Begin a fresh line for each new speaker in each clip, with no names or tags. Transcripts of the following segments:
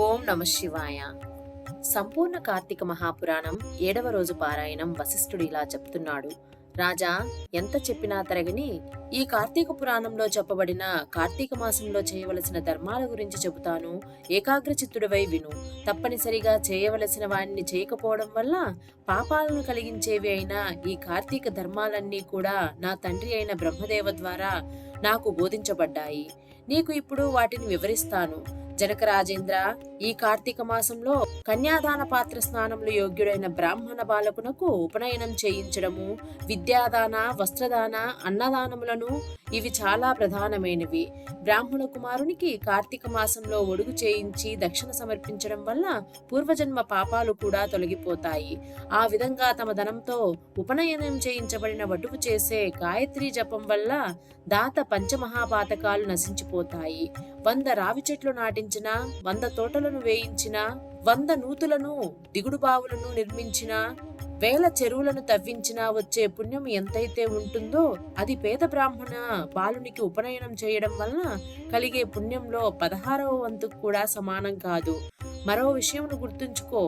ఓం నమ శివాయ. సంపూర్ణ కార్తీక మహాపురాణం ఏడవ రోజు పారాయణం వశిష్ఠుడు ఇలా చెప్తున్నాడు. రాజా ఎంత చెప్పినా తరగని ఈ కార్తీక పురాణంలో చెప్పబడిన కార్తీక మాసంలో చేయవలసిన ధర్మాల గురించి చెబుతాను. ఏకాగ్రచిత్తుడవై విను. తప్పనిసరిగా చేయవలసిన వాటిని చేయకపోవడం వల్ల పాపాలను కలిగించేవి అయిన ఈ కార్తీక ధర్మాలన్నీ కూడా నా తండ్రి అయిన బ్రహ్మదేవ ద్వారా నాకు బోధించబడ్డాయి. నీకు ఇప్పుడు వాటిని వివరిస్తాను. జనక రాజేంద్ర ఈ కార్తీక మాసంలో కన్యాదాన పాత్ర స్నానంలో యోగ్యుడైన బ్రాహ్మణ బాలకునకు ఉపనయనం చేయించడము విద్యాదాన వస్త్రదాన అన్నదానములను ఇవి చాలా ప్రధానమైనవి. బ్రాహ్మణ కుమారునికి కార్తీక మాసంలో ఒడుగు చేయించి దక్షిణ సమర్పించడం వల్ల పూర్వజన్మ పాపాలు కూడా తొలగిపోతాయి. ఆ విధంగా తమ ధనంతో ఉపనయనం చేయించబడిన వటువు చేసే గాయత్రి జపం వల్ల దాత పంచమహాపాతకాలు నశించిపోతాయి. వంద రావి చెట్లు నాటించిన వంద తోటలను వేయించినా వంద నూతులను దిగుడు బావులను నిర్మించినా వేల చెరువులను తవ్వించినా వచ్చే పుణ్యం ఎంతైతే ఉంటుందో అది పేద బ్రాహ్మణ బాలునికి ఉపనయనం చేయడం వలన కలిగే పుణ్యంలో పదహారవ వంతు కూడా సమానం కాదు. మరో విషయమును గుర్తుంచుకో.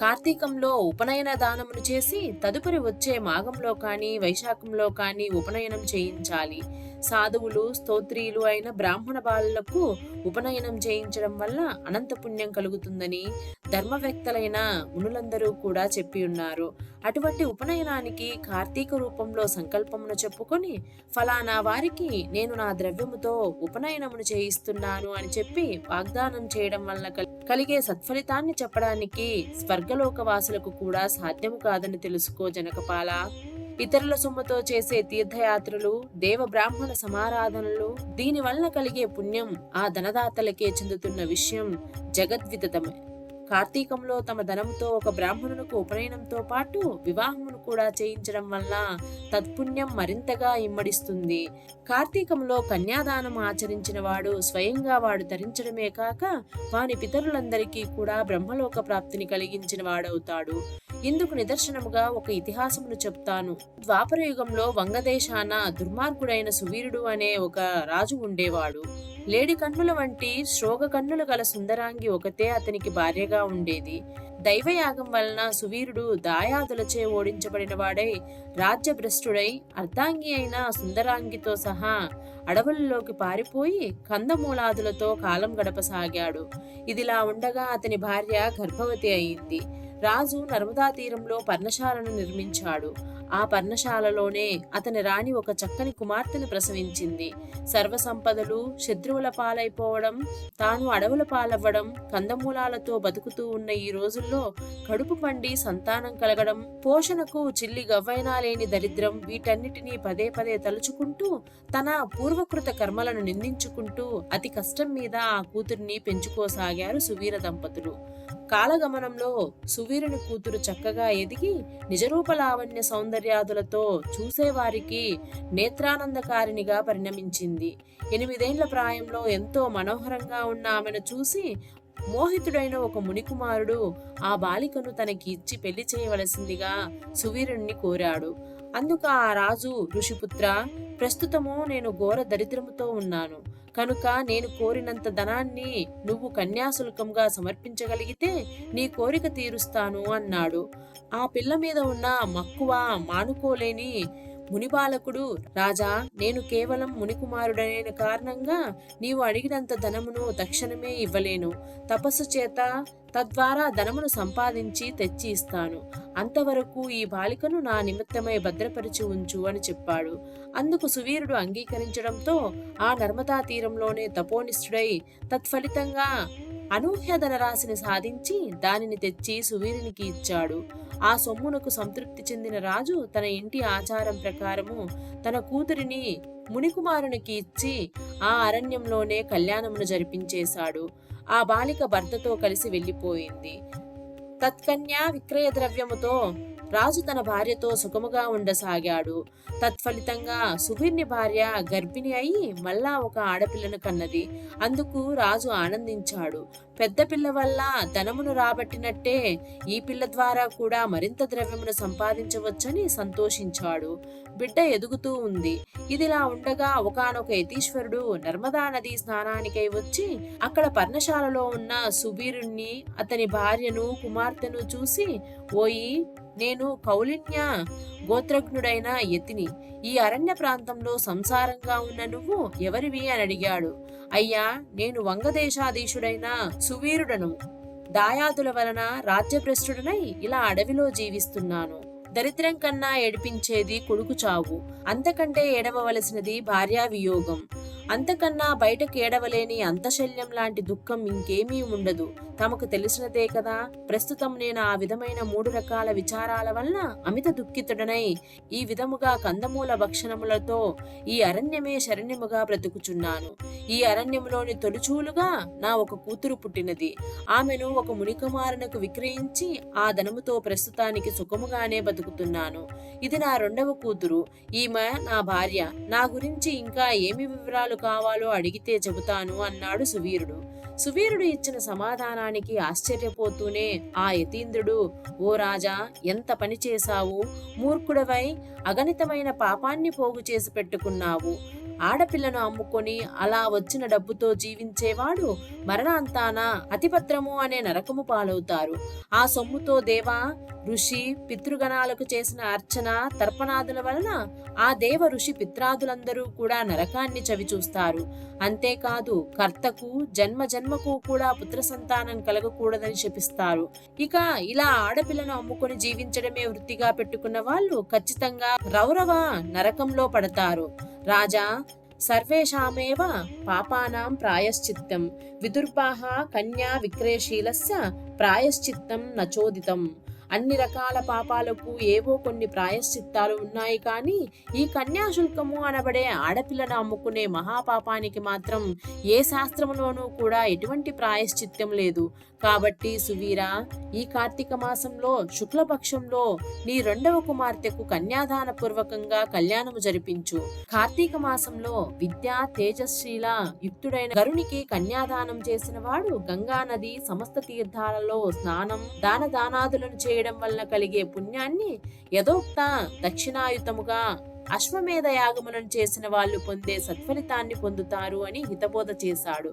కార్తీకంలో ఉపనయన దానమును చేసి తదుపరి వచ్చే మాఘంలో కానీ వైశాఖంలో కానీ ఉపనయనం చేయించాలి. సాధువులు స్తోత్రీయులు అయిన బ్రాహ్మణ బాలులకు ఉపనయనం చేయించడం వల్ల అనంత పుణ్యం కలుగుతుందని ధర్మవ్యక్తలైన మునులందరూ కూడా చెప్పి ఉన్నారు. అటువంటి ఉపనయనానికి కార్తీక రూపంలో సంకల్పమును చెప్పుకొని ఫలానా వారికి నేను నా ద్రవ్యముతో ఉపనయనమును చేయిస్తున్నాను అని చెప్పి వాగ్దానం చేయడం వల్ల కల్- కలిగే సత్ఫలితాన్ని చెప్పడానికి స్వర్గలోక వాసులకు కూడా సాధ్యము కాదని తెలుసుకో జనకపాల. ఇతరుల సొమ్ముతో చేసే తీర్థయాత్రలు దేవ బ్రాహ్మణ సమారాధనలు దీని కలిగే పుణ్యం ఆ ధనదాతలకే చెందుతున్న విషయం జగద్విదితమే కార్తీకంలో తమ ధనంతో ఒక బ్రాహ్మణునికి ఉపనయనంతో పాటు వివాహమును కూడా చేయించడం వల్ల తత్పుణ్యం మరింతగా ఇమ్మడిస్తుంది. కార్తీకంలో కన్యాదానం ఆచరించిన వాడు స్వయంగా వాడు ధరించడమే కాక వాని పితరులందరికీ కూడా బ్రహ్మలోక ప్రాప్తిని కలిగించిన వాడవుతాడు. ఇందుకు నిదర్శనముగా ఒక ఇతిహాసమును చెప్తాను. ద్వాపర యుగంలో వంగదేశాన దుర్మార్గుడైన సువీరుడు అనే ఒక రాజు ఉండేవాడు. లేడి కన్నుల వంటి శ్రోగ కన్నులు గల సుందరాంగి ఒకతే అతనికి భార్యగా ఉండేది. దైవయాగం వలన సువీరుడు దాయాదులచే ఓడించబడిన వాడై రాజ్యభ్రష్టుడై అర్ధాంగి అయిన సుందరాంగితో సహా అడవులలోకి పారిపోయి కందమూలాదులతో కాలం గడపసాగాడు. ఇదిలా ఉండగా అతని భార్య గర్భవతి అయింది. రాజు నర్మదా తీరంలో పర్ణశాలను నిర్మించాడు. ఆ పర్ణశాలలోనే అతని రాణి ఒక చక్కని కుమార్తెను ప్రసవించింది. సర్వసంపదలు శత్రువుల పాలైపోవడం తాను అడవుల పాలవ్వడం కందమూలాలతో బతుకుతూ ఉన్న ఈ రోజుల్లో కడుపు పండి సంతానం కలగడం పోషణకు చిల్లి గవ్వైనా లేని దరిద్రం వీటన్నిటినీ పదే పదే తలుచుకుంటూ తన పూర్వకృత కర్మలను నిందించుకుంటూ అతి కష్టం మీద ఆ కూతుర్ని పెంచుకోసాగారు సువీర దంపతులు. కాలగమనంలో సువీరుని కూతురు చక్కగా ఎదిగి నిజరూపలావణ్య సౌందర్య సౌందర్యాదులతో చూసేవారికి నేత్రానందకారిణిగా పరిణమించింది. ఎనిమిదేండ్ల ప్రాయంలో ఎంతో మనోహరంగా ఉన్న ఆమెను చూసి మోహితుడైన ఒక మునికుమారుడు ఆ బాలికను తనకి ఇచ్చి పెళ్ళి చేయవలసిందిగా సువీరుణ్ణి కోరాడు. అందుకు ఆ రాజు ఋషిపుత్ర ప్రస్తుతము నేను ఘోర దరిద్రముతో ఉన్నాను. కనుక నేను కోరినంత ధనాన్ని నువ్వు కన్యాశుల్కంగా సమర్పించగలిగితే నీ కోరిక తీరుస్తాను అన్నాడు. ఆ పిల్ల మీద ఉన్న మక్కువ మానుకోలేని మునిబాలకుడు రాజా నేను కేవలం మునికుమారుడైన కారణంగా నీవు అడిగినంత ధనమును తక్షణమే ఇవ్వలేను. తపస్సు చేత తద్వారా ధనమును సంపాదించి తెచ్చి ఇస్తాను. అంతవరకు ఈ బాలికను నా నిమిత్తమై భద్రపరిచి ఉంచు అని చెప్పాడు. అందుకు సువీరుడు అంగీకరించడంతో ఆ నర్మదా తీరంలోనే తపోనిష్ఠుడై తత్ఫలితంగా అనూహ్య ధనరాశిని సాధించి దానిని తెచ్చి సువీరునికి ఇచ్చాడు. ఆ సొమ్మునకు సంతృప్తి చెందిన రాజు తన ఇంటి ఆచారం ప్రకారము తన కూతురిని మునికుమారునికి ఇచ్చి ఆ అరణ్యంలోనే కళ్యాణమును జరిపించేశాడు. ఆ బాలిక భర్తతో కలిసి వెళ్ళిపోయింది. తత్కన్యా విక్రయ ద్రవ్యముతో రాజు తన భార్యతో సుఖముగా ఉండసాగాడు. తత్ఫలితంగా సువీర్ని భార్య గర్భిణి అయి మళ్ళా ఒక ఆడపిల్లను కన్నది. అందుకు రాజు ఆనందించాడు. పెద్ద పిల్ల వల్ల ధనమును రాబట్టినట్టే ఈ పిల్ల ద్వారా కూడా మరింత ద్రవ్యమును సంపాదించవచ్చని సంతోషించాడు. బిడ్డ ఎదుగుతూ ఉంది. ఇదిలా ఉండగా ఒకనొక యతీశ్వరుడు నర్మదా నది స్నానానికై వచ్చి అక్కడ పర్ణశాలలో ఉన్న సుబీరుణ్ణి అతని భార్యను కుమార్తెను చూసి ఓయి నేను కౌలిన్య గోత్రజ్ఞుడైన యతిని. ఈ అరణ్య ప్రాంతంలో సంసారంగా ఉన్న నువ్వు ఎవరివి అని అడిగాడు. అయ్యా నేను వంగదేశాధీశుడైన సువీరుడను. దాయాదుల వలన రాజ్యభ్రష్టుడనై ఇలా అడవిలో జీవిస్తున్నాను. దరిద్రం కన్నా ఏడిపించేది కొడుకు చావు. అంతకంటే ఏడవవలసినది భార్యా వియోగం. అంతకన్నా బయటకు ఏడవలేని అంతశల్యం లాంటి దుఃఖం ఇంకేమీ ఉండదు. తమకు తెలిసినదే కదా ప్రస్తుతం నేను ఆ విధమైన మూడు రకాల విచారాల వలన అమిత దుఃఖితుడనై ఈ విధముగా కందమూల భక్షణములతో ఈ అరణ్యమే శరణ్యముగా బ్రతుకుచున్నాను. ఈ అరణ్యములోని తొలిచూలుగా నా ఒక కూతురు పుట్టినది. ఆమెను ఒక మునికుమారునకు విక్రయించి ఆ ధనముతో ప్రస్తుతానికి సుఖముగానే బతుకుతున్నాను. ఇది నా రెండవ కూతురు. ఈమె నా భార్య. నా గురించి ఇంకా ఏమి వివరాలు కావాలో అడిగితే చెబుతాను అన్నాడు సువీరుడు. సువీరుడు ఇచ్చిన సమాధానానికి ఆశ్చర్యపోతూనే ఆ యతీంద్రుడు ఓ రాజా ఎంత పని చేశావు? మూర్ఖుడవై అగణితమైన పాపాన్ని పోగు చేసి పెట్టుకున్నావు. ఆడపిల్లను అమ్ముకొని అలా వచ్చిన డబ్బుతో జీవించేవాడు మరణాంతాన అతిపత్రము అనే నరకము పాలవుతారు. ఆ సొమ్ముతో దేవా ఋషి పితృగణాలకు చేసిన అర్చన తర్పణాదుల వలన ఆ దేవ ఋషి పిత్రాదులందరూ కూడా నరకాన్ని చవిచూస్తారు. అంతేకాదు కర్తకు జన్మ జన్మకు కూడా పుత్ర సంతానం కలగకూడదని శపిస్తారు. ఇక ఇలా ఆడపిల్లను అమ్ముకొని జీవించడమే వృత్తిగా పెట్టుకున్న వాళ్ళు ఖచ్చితంగా రౌరవ నరకంలో పడతారు. రాజా సర్వేషామేవ పాపానాం ప్రాయశ్చిత్తం. విదుర్భాహ కన్యా విక్రయశీలస్య ప్రాయశ్చిత్తం నచోదితం. అన్ని రకాల పాపాలకు ఏవో కొన్ని ప్రాయశ్చిత్తాలు ఉన్నాయి కానీ ఈ కన్యాశుల్కము అనబడే ఆడపిల్లను అమ్ముకునే మహాపాపానికి మాత్రం ఏ శాస్త్రంలోనూ కూడా ఎటువంటి ప్రాయశ్చిత్తం లేదు. కాబట్టి సువీరా ఈ కార్తీక మాసంలో శుక్లపక్షంలో నీ రెండవ కుమార్తెకు కన్యాదాన పూర్వకంగా కళ్యాణము జరిపించు. కార్తీక మాసంలో విద్య తేజశ్రీల యుక్తుడైన గరునికి కన్యాదానం చేసిన వాడు గంగా నది సమస్త తీర్థాలలో స్నానం దాన దానాదులను చే చేయడం వలన కలిగే పుణ్యాన్ని యథోక్త దక్షిణాయుతముగా అశ్వమేధ యాగమునం చేసిన వాళ్ళు పొందే సత్ఫలితాన్ని పొందుతారు అని హితబోధ చేశాడు.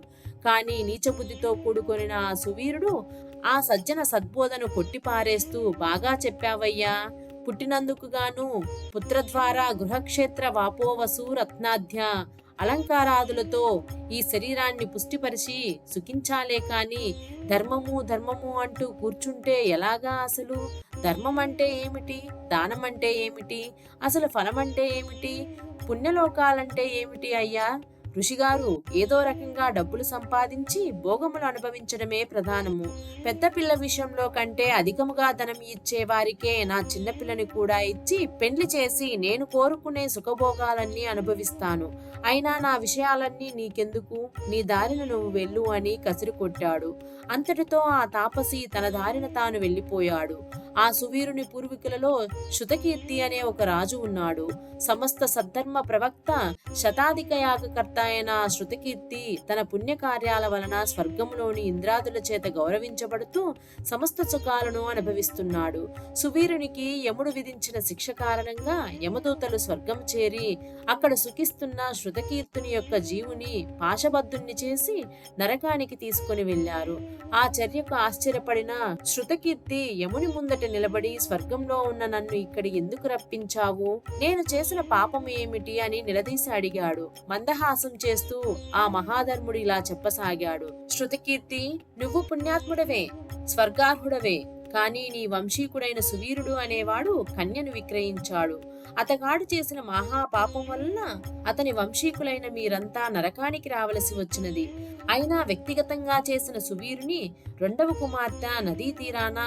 కానీ నీచబుద్ధితో కూడుకొనిన ఆ సువీరుడు ఆ సజ్జన సద్బోధను కొట్టిపారేస్తూ బాగా చెప్పావయ్యా. పుట్టినందుకు గాను పుత్రద్వారా గృహక్షేత్ర వాపోవసు రత్నాధ్య. అలంకారాదులతో ఈ శరీరాన్ని పుష్టిపరిచి సుఖించాలే కాని ధర్మము ధర్మము అంటూ కూర్చుంటే ఎలాగా అసలు? ధర్మం అంటే ఏమిటి? దానం అంటే ఏమిటి? అసలు ఫలం అంటే ఏమిటి? పుణ్యలోకాలంటే ఏమిటి అయ్యా? ఋషిగారు ఏదో రకంగా డబ్బులు సంపాదించి భోగములు అనుభవించడమే ప్రధానము. పెద్ద పిల్ల విషయంలో కంటే అధికముగా ధనం ఇచ్చే వారికే నా చిన్నపిల్లని కూడా ఇచ్చి పెండ్లి చేసి నేను కోరుకునే సుఖభోగాలన్నీ అనుభవిస్తాను. అయినా నా విషయాలన్నీ నీకెందుకు? నీ దారిన నువ్వు వెళ్ళు అని కసిరి కొట్టాడు. అంతటితో ఆ తాపసి తన దారిన తాను వెళ్ళిపోయాడు. ఆ సువీరుని పూర్వీకులలో శుతకీర్తి అనే ఒక రాజు ఉన్నాడు. సమస్త సద్ధర్మ ప్రవక్త శతాధిక యాగకర్త ఆయన శృతకీర్తి తన పుణ్యకార్యాల వలన స్వర్గంలోని ఇంద్రాదుల చేత గౌరవించబడుతూ సమస్త సుఖాలను అనుభవిస్తున్నాడు. సువీరునికి యముడు విధించిన శిక్ష కారణంగా యమదూతలు స్వర్గం చేరి అక్కడ సుఖిస్తున్న శృతకీర్తుని యొక్క జీవుని పాశబద్ధుణ్ణి చేసి నరకానికి తీసుకుని వెళ్ళారు ఆ చర్యకు ఆశ్చర్యపడిన శృతకీర్తి యముని ముందట నిలబడి స్వర్గంలో ఉన్న నన్ను ఇక్కడి ఎందుకు రప్పించావు? నేను చేసిన పాపం ఏమిటి అని నిలదీసి అడిగాడు. మందహాసం చేస్తూ ఆ మహాధర్ముడు ఇలా చెప్పసాగాడు. శృతికీర్తి నువ్వు పుణ్యాత్ముడవే స్వర్గార్హుడవే కానీ నీ వంశీకుడైన సువీరుడు అనేవాడు కన్యను విక్రయించాడు. అతగాడు చేసిన మహాపాపం వలన అతని వంశీకులైన మీరంతా నరకానికి రావలసి వచ్చినది. అయినా వ్యక్తిగతంగా చేసిన సువీరుని రెండవ కుమార్తె నదీ తీరాన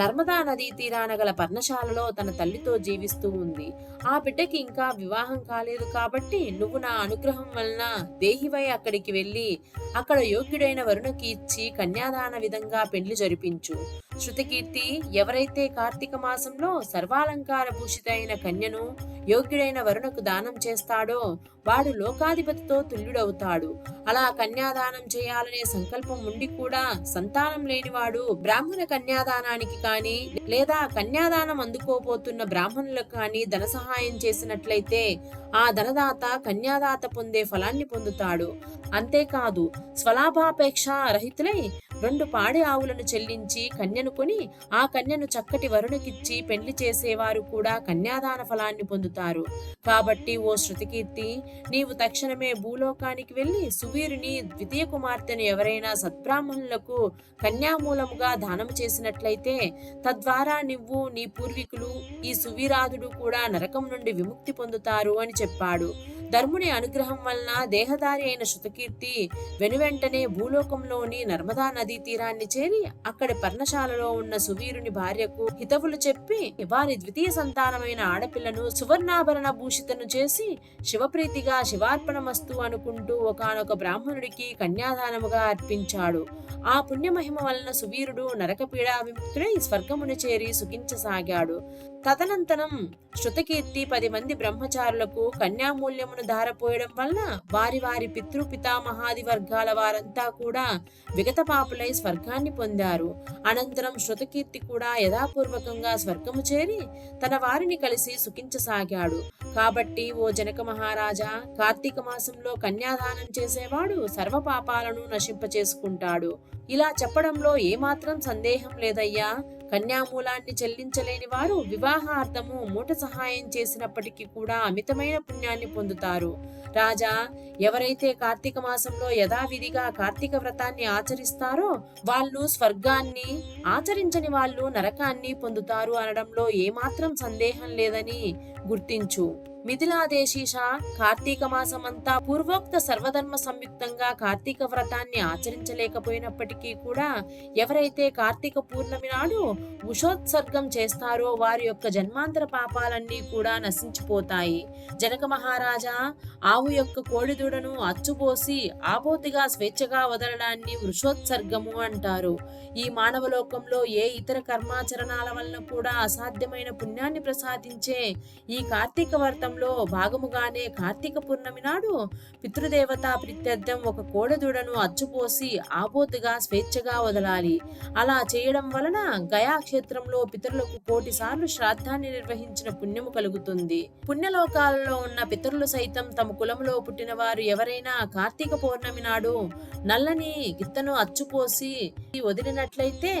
నర్మదా నదీ తీరాన గల పర్ణశాలలో తన తల్లితో జీవిస్తూ ఉంది. ఆ బిడ్డకి ఇంకా వివాహం కాలేదు కాబట్టి నువ్వు నా అనుగ్రహం వలన దేహివై అక్కడికి వెళ్ళి అక్కడ యోగ్యుడైన వరుణకి ఇచ్చి కన్యాదాన విధంగా పెళ్ళి జరిపించు. శృతకీర్తి ఎవరైతే కార్తీక మాసంలో సర్వాలంకార భూషితైన కన్యను యోగ్యుడైన వరుణకు దానం చేస్తాడో వాడు లోకాధిపతితో తుల్యుడవుతాడు అలా కన్యాదానం చేయాలనే సంకల్పం ఉండి కూడా సంతానం లేనివాడు బ్రాహ్మణ కన్యాదానానికి కాని లేదా కన్యాదానం అందుకోబోతున్న బ్రాహ్మణులకు కాని ధన సహాయం చేసినట్లయితే ఆ ధనదాత కన్యాదాత పొందే ఫలాన్ని పొందుతాడు. అంతేకాదు స్వలాభాపేక్ష రహితులై రెండు పాడి ఆవులను చెల్లించి కన్యను కొని ఆ కన్యను చక్కటి వరుణకిచ్చి పెళ్ళి చేసేవారు కూడా కన్యాదాన ఫలాన్ని పొందుతారు. కాబట్టి ఓ శృతికీర్తి నీవు తక్షణమే భూలోకానికి వెళ్ళి సువీరుని ద్వితీయ కుమార్తెను ఎవరైనా సద్బ్రాహ్మణులకు కన్యామూలముగా దానం చేసినట్లయితే తద్వారా నువ్వు నీ పూర్వీకులు ఈ సువీరాధుడు కూడా నరకం నుండి విముక్తి పొందుతారు అని చెప్పాడు. ధర్ముని అనుగ్రహం వలన దేహదారి అయిన శృతకీర్తి వెనువెంటనే భూలోకంలోని నర్మదా నదీ తీరాన్ని చేరి అక్కడి పర్ణశాలలో ఉన్న సువీరుని భార్యకు హితవులు చెప్పి వారి ద్వితీయ సంతానమైన ఆడపిల్లను సువర్ణాభరణ భూషితను చేసి శివప్రీతిగా శివార్పణమస్తు అనుకుంటూ ఒకనొక బ్రాహ్మణుడికి కన్యాదానముగా అర్పించాడు. ఆ పుణ్యమహిమ వలన సువీరుడు నరకపీడా విముక్తుడై స్వర్గమును చేరి సుఖించసాగాడు. తదనంతరం శృతకీర్తి పది మంది బ్రహ్మచారులకు కన్యామూల్యమును ధారపోయడం వలన వారి వారి పితృ పితామహాది వర్గాల వారంతా కూడా విగత పాపులై స్వర్గాన్ని పొందారు. అనంతరం శృతకీర్తి కూడా యథాపూర్వకంగా స్వర్గము చేరి తన వారిని కలిసి సుఖించసాగాడు. కాబట్టి ఓ జనక మహారాజా కార్తీక మాసంలో కన్యాదానం చేసేవాడు సర్వ పాపాలను నశింపచేసుకుంటాడు. ఇలా చెప్పడంలో ఏమాత్రం సందేహం లేదయ్యా. కన్యామూలాన్ని చెల్లించలేని వారు వివాహార్థము మూట సహాయం చేసినప్పటికీ కూడా అమితమైన పుణ్యాన్ని పొందుతారు. రాజా ఎవరైతే కార్తీక మాసంలో యథావిధిగా కార్తీక వ్రతాన్ని ఆచరిస్తారో వాళ్ళు స్వర్గాన్ని ఆచరించని వాళ్ళు నరకాన్ని పొందుతారు అనడంలో ఏమాత్రం సందేహం లేదని గుర్తించు. మిథిలాదేశీష కార్తీక మాసమంతా పూర్వోక్త సర్వధర్మ సంయుక్తంగా కార్తీక వ్రతాన్ని ఆచరించలేకపోయినప్పటికీ కూడా ఎవరైతే కార్తీక పూర్ణమి నాడు ఉషోత్సర్గం చేస్తారో వారి యొక్క జన్మాంతర పాపాలన్నీ కూడా నశించిపోతాయి. జనక మహారాజా ఆవు యొక్క కోడిదూడను అచ్చుపోసి ఆపోతిగా స్వేచ్ఛగా వదలడాన్ని వృషోత్సర్గము అంటారు. ఈ మానవలోకంలో ఏ ఇతర కర్మాచరణాల వలన కూడా అసాధ్యమైన పుణ్యాన్ని ప్రసాదించే ఈ కార్తీక వ్రతంలో భాగముగానే కార్తీక పూర్ణమి నాడు పితృదేవత ప్రత్యర్థం ఒక కోడెదూడను అచ్చుపోసి ఆబోతుగా స్వేచ్ఛగా వదలాలి. అలా చేయడం వలన గయా క్షేత్రంలో పితరులకు కోటి సార్లు శ్రాద్ధాన్ని నిర్వహించిన పుణ్యము కలుగుతుంది. పుణ్యలోకాలలో ఉన్న పితరులు సైతం తమ కులంలో పుట్టిన వారు ఎవరైనా కార్తీక పౌర్ణమి నాడు నల్లని గిత్తను అచ్చుపోసి వదిలినట్లయితే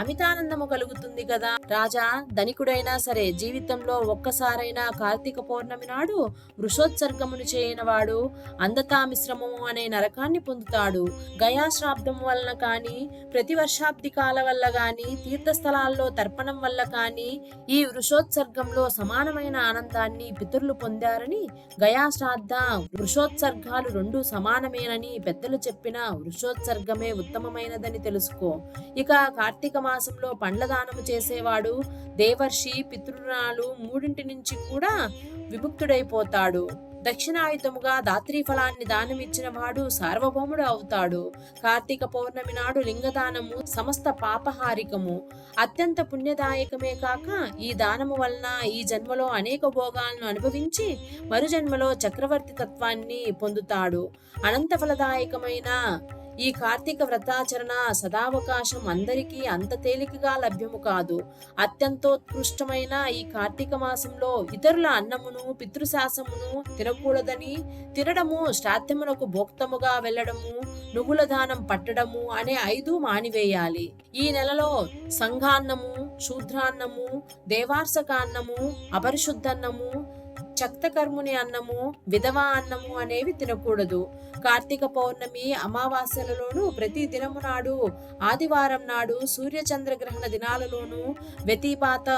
అమితానందము కలుగుతుంది కదా. రాజా ధనికుడైనా సరే జీవితంలో ఒక్కసారైనా కార్తీక పౌర్ణమి నాడు వృషోత్సర్గమును చేయనవాడు అందతామిశ్రమము అనే నరకాన్ని పొందుతాడు. గయాశ్రాబ్దం వలన కాని ప్రతి వర్షాబ్ది కాల వల్ల గాని తీర్థస్థలాల్లో తర్పణం వల్ల కాని ఈ వృషోత్సర్గంలో సమానమైన ఆనందాన్ని పితరులు పొందారని గయాశ్రాద్ధ వృషోత్సర్గాలు రెండు సమానమేనని పెద్దలు చెప్పిన వృషోత్సర్గమే ఉత్తమమైనదని తెలుసుకో. ఇక కార్తీక మాసంలో పండ్ల దానము చేసేవాడు దేవర్షి పితృణాలు మూడింటి నుంచి కూడా విముక్తుడైపోతాడు. దక్షిణాయుతముగా దాత్రీ ఫలాన్ని దానమిచ్చిన వాడు సార్వభౌముడు అవుతాడు. కార్తీక పౌర్ణమి నాడు లింగదానము సమస్త పాపహారికము. అత్యంత పుణ్యదాయకమే కాక ఈ దానము వలన ఈ జన్మలో అనేక భోగాలను అనుభవించి మరు జన్మలో చక్రవర్తి తత్వాన్ని పొందుతాడు. అనంత ఫలదాయకమైన ఈ కార్తీక వ్రతాచరణ సదావకాశం అందరికీ అంత తేలికగా లభ్యము కాదు. అత్యంతోత్కృష్టమైన ఈ కార్తీక మాసంలో ఇతరుల అన్నమును పితృశాసమును తినకూడదని తినడము శ్రాద్ధమునకు భోక్తముగా వెళ్ళడము నువ్వుల దానం పట్టడము అనే ఐదు మానివేయాలి. ఈ నెలలో సంఘాన్నము శూద్రాన్నము దేవార్సకాన్నము అపరిశుద్ధన్నము చక్తకర్ముని అన్నము విధవా అన్నము అనేవి తినకూడదు. కార్తీక పౌర్ణమి అమావాస్యలలోనూ ప్రతి దినము నాడు ఆదివారం నాడు సూర్య చంద్రగ్రహణ దినాలలోనూ వ్యతిపాత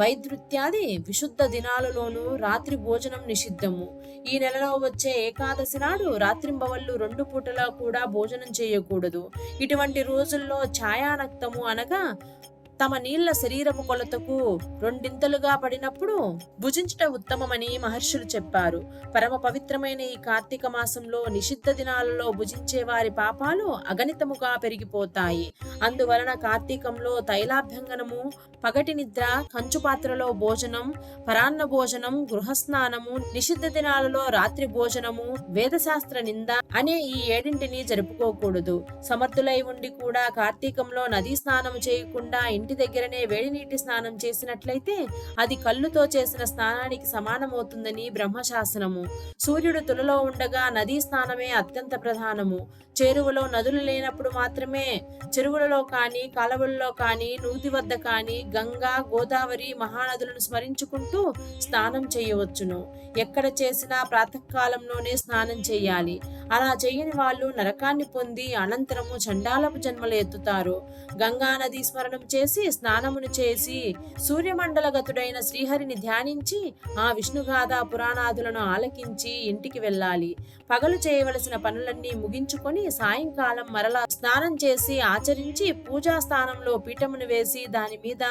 వైద్యుత్యాది విశుద్ధ దినాలలోనూ రాత్రి భోజనం నిషిద్ధము. ఈ నెలలో వచ్చే ఏకాదశి నాడు రాత్రింబవళ్ళు రెండు పూటలా కూడా భోజనం చేయకూడదు. ఇటువంటి రోజుల్లో ఛాయానక్తము అనగా తమ నీళ్ళ శరీరము కొలతకు రెండింతలుగా పడినప్పుడు భుజించుట ఉత్తమమని మహర్షులు చెప్పారు. పరమ పవిత్రమైన ఈ కార్తీక మాసంలో నిషిద్ధ దినాలలో భుజించే వారి పాపాలు అగణితముగా పెరిగిపోతాయి. అందువలన కార్తీకంలో తైలాభ్యంగనము పగటి నిద్ర కంచు పాత్రలో భోజనం పరాన్న భోజనం గృహస్నానము నిషిద్ధ దినాలలో రాత్రి భోజనము వేదశాస్త్ర నింద అనే ఈ ఏడింటిని జరుపుకోకూడదు. సమర్థులై ఉండి కూడా కార్తీకంలో నదీ స్నానం చేయకుండా ఇంటి ఇంటి దగ్గరనే వేడి నీటి స్నానం చేసినట్లయితే అది కళ్ళుతో చేసిన స్నానానికి సమానమవుతుందని బ్రహ్మశాసనము. సూర్యుడు తులలో ఉండగా నదీ స్నానమే అత్యంత ప్రధానము. చేరువలో నదులు లేనప్పుడు మాత్రమే చెరువులలో కానీ కాలవల్లో కానీ నూతి వద్ద కానీ గంగా గోదావరి మహానదులను స్మరించుకుంటూ స్నానం చేయవచ్చును. ఎక్కడ చేసినా ప్రాతకాలంలోనే స్నానం చేయాలి. అలా చేయని వాళ్ళు నరకాన్ని పొంది అనంతరము చండాలపు జన్మలు ఎత్తుతారు. గంగా నది స్మరణం చేసి స్నానమును చేసి సూర్యమండలగతుడైన శ్రీహరిని ధ్యానించి ఆ విష్ణుగాథ పురాణాదులను ఆలకించి ఇంటికి వెళ్ళాలి. పగలు చేయవలసిన పనులన్నీ ముగించుకొని సాయంకాలం మరలా స్నానం చేసి ఆచరించి పూజా స్థానంలో పీఠమును వేసి దాని మీద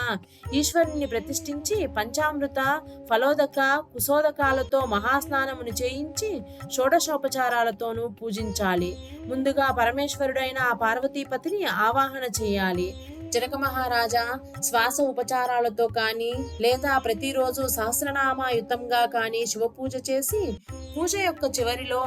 ఈశ్వరుని ప్రతిష్ఠించి పంచామృత ఫలోదక కుశోదకాలతో మహాస్నానమును చేయించి షోడశోపచారాలతోనూ పూజించాలి. ముందుగా పరమేశ్వరుడైన ఆ పార్వతీపతిని ఆవాహన చేయాలి. జనక మహారాజా శ్వాస ఉపచారాలతో కానీ లేదా ప్రతిరోజు సహస్రనామాయుతంగా కానీ శివ పూజ చేసి పూజ యొక్క చివరిలో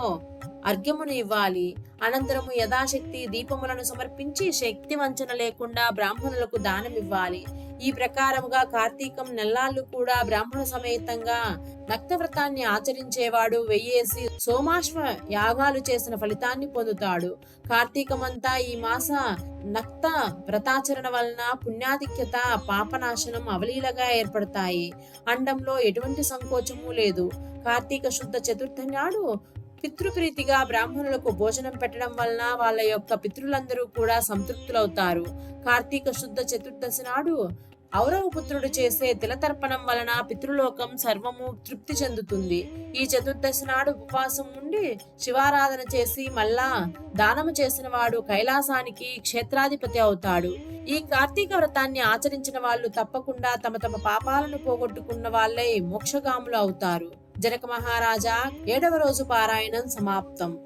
అర్ఘ్యమును ఇవ్వాలి. అనంతరము యథాశక్తి దీపములను సమర్పించి శక్తి వంచన లేకుండా బ్రాహ్మణులకు దానం ఇవ్వాలి ఈ ప్రకారముగా కార్తీకం నెల్లాళ్ళు కూడా బ్రాహ్మణ సమేతంగా నక్తవ్రతాన్ని ఆచరించేవాడు వెయ్యేసి సోమాశ్వ యాగాలు చేసిన ఫలితాన్ని పొందుతాడు. కార్తీకమంతా ఈ మాస నక్త వ్రతాచరణ వలన పుణ్యాధిక్యత పాపనాశనం అవలీలగా ఏర్పడతాయి. అండంలో ఎటువంటి సంకోచము లేదు. కార్తీక శుద్ధ చతుర్థి నాడు పితృప్రీతిగా బ్రాహ్మణులకు భోజనం పెట్టడం వలన వాళ్ళ యొక్క పితృలందరూ కూడా సంతృప్తులవుతారు. కార్తీక శుద్ధ చతుర్దశి నాడు ఔరవపుత్రుడు చేసే తిలతర్పణం వలన పితృలోకం సర్వము తృప్తి చెందుతుంది. ఈ చతుర్దశి నాడు ఉపవాసం ఉండి శివారాధన చేసి మళ్ళా దానము చేసిన వాడు కైలాసానికి క్షేత్రాధిపతి అవుతాడు. ఈ కార్తీక వ్రతాన్ని ఆచరించిన వాళ్ళు తప్పకుండా తమ తమ పాపాలను పోగొట్టుకున్న వాళ్ళే మోక్షగాములు అవుతారు. జనక మహారాజా ఏడవ రోజు పారాయణం సమాప్తం.